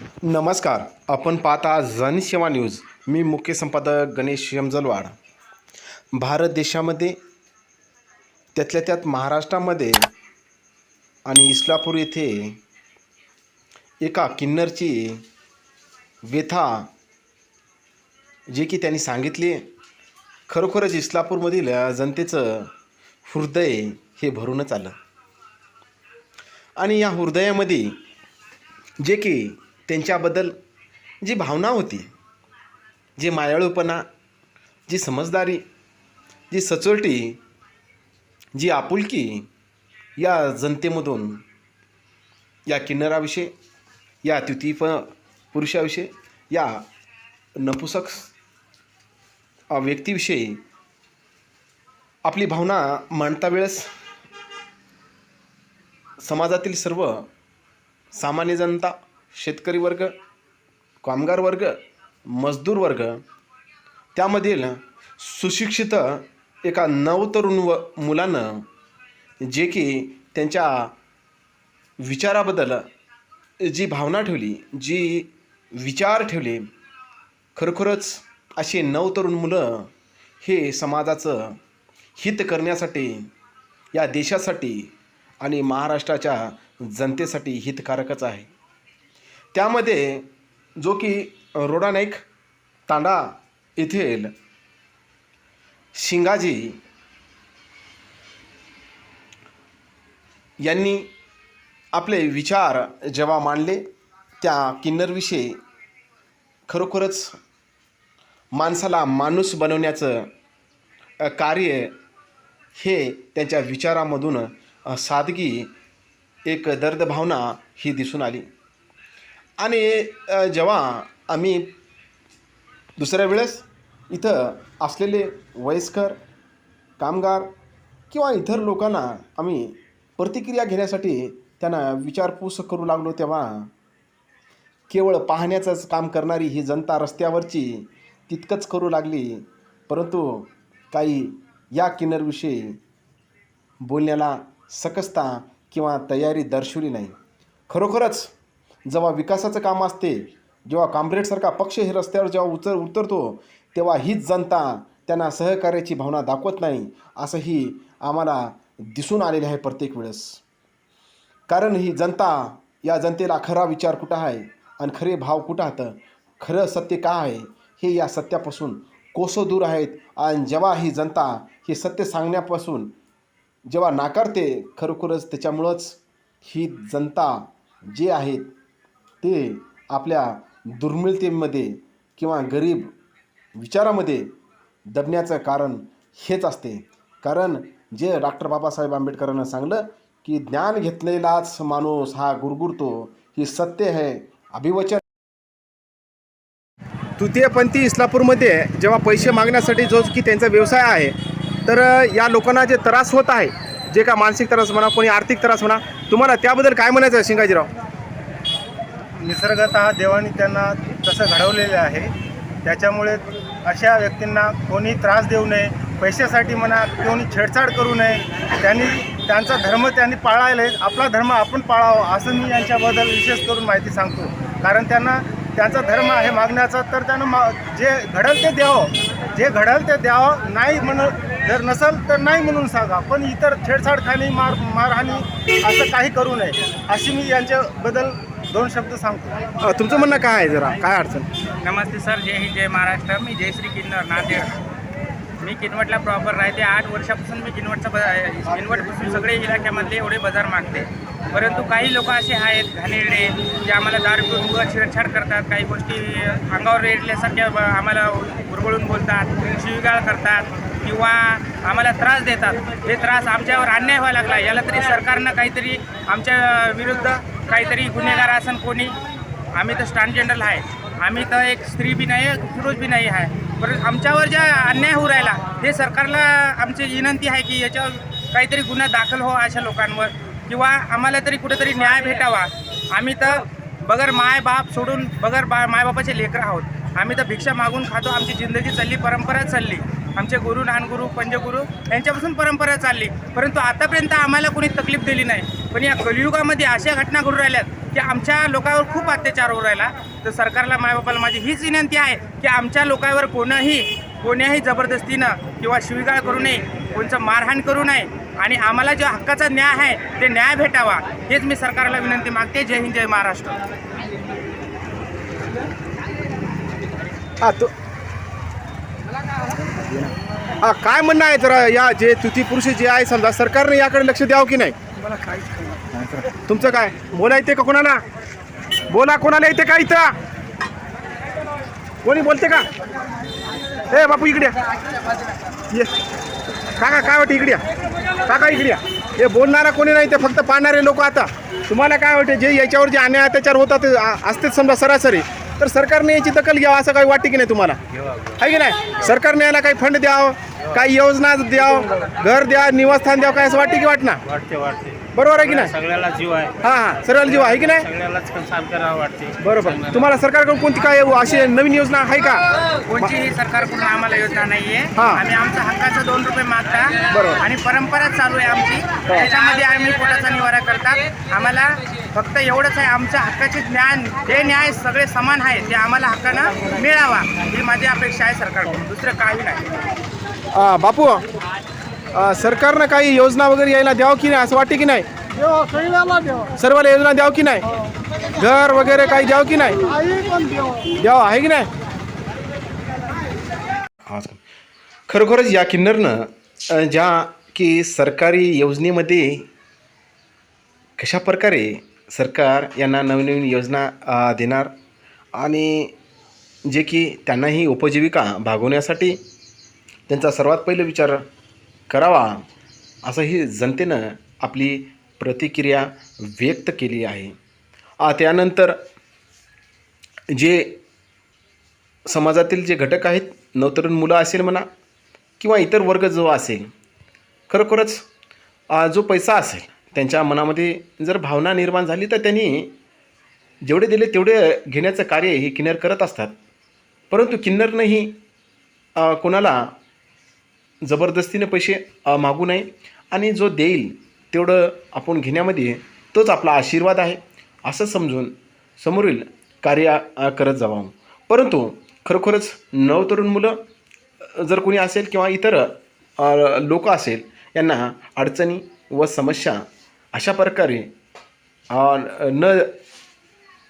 नमस्कार. आपण पाहता जनसेवा न्यूज. मी मुख्य संपादक गणेश यमजलवाड. भारत देशामध्ये त्यातल्या त्यात महाराष्ट्रामध्ये आणि इस्लापूर येथे एका किन्नरची व्यथा जे की त्यांनी सांगितली खरोखरच इस्लापूरमधील जनतेचं हृदय हे भरूनच आलं. आणि या हृदयामध्ये जे की त्यांच्याबद्दल जी भावना होती जी मायाळूपणा जी समजदारी जी सचोटी जी आपुलकी या जनतेमधून या किन्नराविषयी या तृतीय प पुरुषाविषयी या नपुसक व्यक्तीविषयी आपली भावना मांडता वेळेस समाजातील सर्व सामान्य जनता शेतकरी वर्ग कामगार वर्ग मजदूर वर्ग त्यामधील सुशिक्षित एका नवतरुण व मुलानं जे की त्यांच्या विचाराबद्दल जी भावना ठेवली जी विचार ठेवले खरोखरच असे नवतरुण मुलं हे समाजाचं हित करण्यासाठी या देशासाठी आणि महाराष्ट्राच्या जनतेसाठी हितकारकच आहे. त्यामध्ये जो की रोडा नाईक तांडा येथील शिंगाजी यांनी आपले विचार जेव्हा मांडले त्या किन्नरविषयी खरोखरच माणसाला माणूस बनवण्याचं कार्य हे त्यांच्या विचारामधून सादगी एक दर्द भावना ही दिसून आली. आणि जेव्हा आम्ही दुसऱ्या वेळेस इथं असलेले वयस्कर कामगार किंवा इतर लोकांना आम्ही प्रतिक्रिया घेण्यासाठी त्यांना विचारपूस करू लागलो तेव्हा केवळ पाहण्याचंच काम करणारी ही जनता रस्त्यावरची तितकंच करू लागली. परंतु काही या किन्नरविषयी बोलण्याला सकसता किंवा तयारी दर्शवली नाही. खरोखरच जेव्हा विकासाचं काम असते जेव्हा काँग्रेससारखा पक्ष हे रस्त्यावर जेव्हा उतर उतरतो तेव्हा हीच जनता त्यांना सहकार्याची भावना दाखवत नाही असंही आम्हाला दिसून आलेलं आहे प्रत्येक वेळेस. कारण ही जनता या जनतेला खरा विचार कुठं आहे आणि खरे भाव कुठं आहेत खरं सत्य का आहे? हे या सत्यापासून कोसो दूर आहेत? आणि जेव्हा ही जनता हे सत्य सांगण्यापासून जेव्हा नाकारते खरोखरच त्याच्यामुळंच ही जनता जे आहेत ते आपल्या दुर्मिळतेमध्ये किंवा गरीब विचारामध्ये दबण्याचं कारण हेच असते. कारण जे डॉक्टर बाबासाहेब आंबेडकरांना सांगलं की ज्ञान घेतलेलाच माणूस हा गुरगुरतो ही सत्य आहे अभिवचन तृतीयपंथी इस्लापूरमध्ये जेव्हा पैसे मागण्यासाठी जो की त्यांचा व्यवसाय आहे तर या लोकांना जे त्रास होत आहे जे का मानसिक त्रास म्हणा कोणी आर्थिक त्रास म्हणा तुम्हाला त्याबद्दल काय म्हणायचं आहे शिंगाजीराव? निसर्गतः देवाने त्यांना तसं घडवलेलं आहे. त्याच्यामुळे अशा व्यक्तींना कोणी त्रास देऊ नये पैशासाठी म्हणा कोणी छेडछाड करू नये त्यांनी त्यांचा धर्म त्यांनी पाळायला आपला धर्म आपण पाळावा असं मी यांच्याबद्दल विशेष करून माहिती सांगतो. कारण त्यांना त्यांचा धर्म आहे मागण्याचा तर त्यांना मा जे घडल ते द्यावं. जे घडल ते द्यावं नाही म्हणून जर नसेल तर नाही म्हणून सांगा. पण इतर छेडछाड खाणी मार मारहाणी असं काही करू नये. अशी मी यांच्याबद्दल दोन शब्द सांगतो. अ, तुमचं म्हणणं काय आहे जरा? काय अडचण? नमस्ते सर जय हिंद जय महाराष्ट्र. मी जयश्री किन्नर नांदेड. मी किनवटला प्रॉपर राहते. आठ वर्षापासून मी किनवटचा ब किनवटपासून सगळे इलाक्यामधले एवढे बाजार मागते. परंतु काही लोक असे आहेत घाणेरडे जे आम्हाला दारू पिऊन उगाच छेडछाड करतात. काही गोष्टी अंगावर रेडल्यासारख्या ब- आम्हाला उरगळून बोलतात शिवीगाळ करतात किंवा आम्हाला त्रास देतात. हे त्रास आमच्यावर अन्याय व्हायला लागला. याला तरी सरकारनं काहीतरी आमच्या विरुद्ध काहीतरी गुन्हेगार असन कोणी आम्ही तर ट्रान्सजेंडर आहे. आम्ही तर एक स्त्री बी नाही आहे पुरुष बी नाही आहे. परंतु आमच्यावर ज्या अन्याय होऊ राहिला हे सरकारला आमची विनंती आहे की याच्यावर काहीतरी गुन्हा दाखल हो अशा लोकांवर. किंवा आम्हाला तरी कुठेतरी न्याय भेटावा. आम्ही तर बगर माय बाप सोडून बगर बा मायबापाचे लेकरं आहोत. आम्ही तर भिक्षा मागून खातो आमची जिंदगी चालली परंपरा चालली. आमचे गुरु नानगुरु पंचगुरु यांच्यापासून परंपरा चालली. परंतु आतापर्यंत आम्हाला कोणी तकलीफ दिली नाही. पण या कलियुगामध्ये अशा घटना घडून राहिल्यात की आमच्या लोकांवर खूप अत्याचार होऊ राहिला. तर सरकारला मायबापाला माझी हीच विनंती आहे की आमच्या लोकांवर कोणीही कोण्याही जबरदस्तीनं किंवा शिवीगाळ करू नये कोणचं मारहाण करू नये. आणि आम्हाला जो हक्काचा न्याय आहे ते न्याय भेटावा हेच मी सरकारला विनंती मागते. जय हिंद जय महाराष्ट्र. हा काय म्हणणं आहे जरा या जे तुती पुरुष जे आहे समजा सरकारने याकडे लक्ष द्यावं की नाही? तुमचं काय? बोला येते का कोणाला? बोला कोणाला येते का इथं? कोणी बोलते का? ए बापू इकडे या. ये. काका काय वाटतं इकडे या. काका इकडे या. हे बोलणारा कोणी नाही ते फक्त पाहणारे लोक आता. तुम्हाला काय वाटते जे याच्यावर जे अन्याय अत्याचार होतात ते आ- असतेच समजा सरासरी तर सरकारने याची दखल घ्यावं असं काही वाटते की नाही तुम्हाला? आहे की नाही? सरकारने याला काही फंड द्यावं काही योजना द्यावं घर द्या निवासस्थान द्यावं काय असं वाटते की वाटणार वाटते वाटते. बरोबर आहे की नाही? सगळ्याला जीव आहे. हां हां सरळ जीव आहे की नाही? सगळ्यालाच कंसाल करावं वाटते. बरोबर. तुम्हाला सरकारकडून कोणती काय अशी नवीन योजना आहे का? कोणतीही सरकारकडून आम्हाला योजना नाहीये. हा. आम्ही आमचा हक्काचा दोन रुपये मागता बरोबर. आणि परंपरा चालू आहे आमची. त्याच्यामध्ये आम्ही पोटाचा निवारा करतात? आम्हाला फक्त एवढंच आहे आमच्या हक्काचे ज्ञान जे न्याय सगळे समान आहे. ते आम्हाला हक्कानं मिळावा ही माझी अपेक्षा आहे सरकारकडून. दुसरं काही नाही. आ, बापू. सरकारनं काही योजना वगैरे यायला द्यावं की नाही असं वाटते की नाही? सर्वाला योजना द्यावं की नाही? घर वगैरे काही द्यावं की नाही? द्यावं. आहे की नाही? खरोखरच या किन्नरनं अ, ज्या की सरकारी योजनेमध्ये कशा प्रकारे सरकार यांना नवीन नवीन योजना अ, देणार आणि जे की त्यांनाही उपजीविका भागवण्यासाठी त्यांचा सर्वात पहिला विचार करावा. असंही जनतेनं आपली प्रतिक्रिया व्यक्त केली आहे. त्यानंतर जे समाजातील जे घटक आहेत नवतरुण मुलं असेल म्हणा किंवा इतर वर्ग जो असेल खरोखरच जो पैसा असेल त्यांच्या मनामध्ये जर भावना निर्माण झाली तर त्यांनी जेवढे दिले तेवढे घेण्याचं कार्य हे किन्नर करत असतात. परंतु किन्नरनंही कोणाला जबरदस्तीने पैसे मागू नये आणि जो देईल तेवढं आपण घेण्यामध्ये तोच आपला आशीर्वाद आहे असं समजून समोरील कार्य करत जावं परंतु खरोखरच नवतरुण मुलं जर कोणी असेल किंवा इतर लोक असेल यांना अडचणी व समस्या अशा प्रकारे न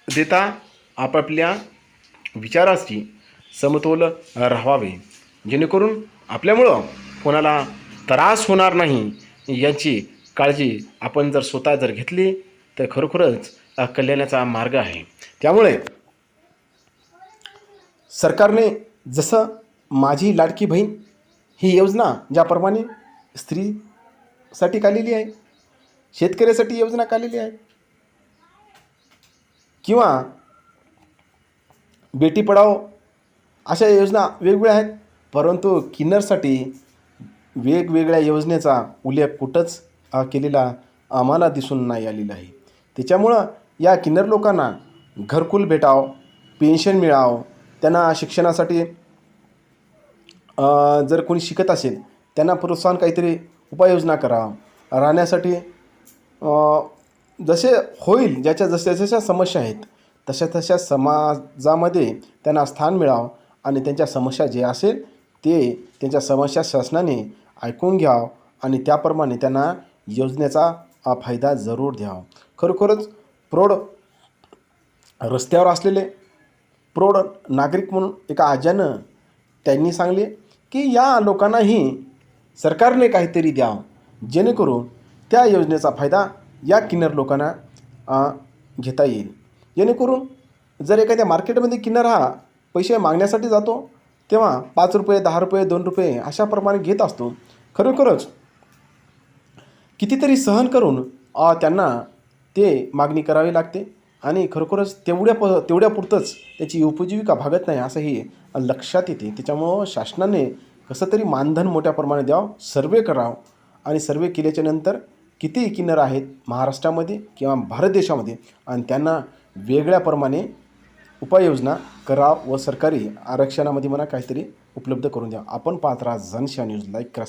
देता आपापल्या विचाराची समतोल राहावे. जेणेकरून आपल्यामुळं कोणाला त्रास होणार नाही याची काळजी आपण जर स्वतः जर घेतली तर खरोखरच कल्याणाचा मार्ग आहे. त्यामुळे सरकारने जसं माझी लाडकी बहीण ही योजना ज्याप्रमाणे स्त्रीसाठी काढलेली आहे शेतकऱ्यासाठी योजना काढलेली आहे किंवा बेटी पडाव अशा योजना वेगवेगळ्या आहेत परंतु किन्नरसाठी वेगवेगळ्या योजनेचा उल्लेख कुठंच केलेला आम्हाला दिसून नाही आलेला आहे. त्याच्यामुळं या किन्नर लोकांना घरकुल भेटावं पेन्शन मिळावं त्यांना शिक्षणासाठी जर कोणी शिकत असेल त्यांना प्रोत्साहन काहीतरी उपाययोजना करावं. राहण्यासाठी जसे होईल ज्याच्या जशा जशा समस्या आहेत तशा तशा समाजामध्ये त्यांना स्थान मिळावं आणि त्यांच्या समस्या जे असेल ते त्यांच्या समस्या शासनाने ऐकून घ्यावं आणि त्याप्रमाणे त्यांना योजनेचा फायदा जरूर द्यावा. खरोखरच प्रौढ रस्त्यावर असलेले प्रौढ नागरिक म्हणून एका आज्यानं त्यांनी सांगले की या लोकांनाही सरकारने काहीतरी द्यावं. जेणेकरून त्या योजनेचा फायदा या किन्नर लोकांना घेता येईल. जेणेकरून जर एखाद्या मार्केटमध्ये किन्नर हा पैसे मागण्यासाठी जातो तेव्हा पाच रुपये दहा रुपये दोन रुपये अशाप्रमाणे घेत असतो खरोखरच. कितीतरी सहन करून त्यांना ते मागणी करावी लागते आणि खरोखरच तेवढ्या प तेवढ्यापुरतंच त्याची उपजीविका भागत नाही असंही लक्षात येते. त्याच्यामुळं शासनाने कसं तरी मानधन मोठ्या प्रमाणात द्यावं सर्वे करावं आणि सर्वे केल्याच्यानंतर किती किन्नर आहेत महाराष्ट्रामध्ये किंवा भारत देशामध्ये आणि त्यांना वेगळ्याप्रमाणे उपाययोजना करा व सरकारी आरक्षणामध्ये मला काहीतरी उपलब्ध करून द्या आपण पाहत राहा जनशा न्यूज. लाईक करा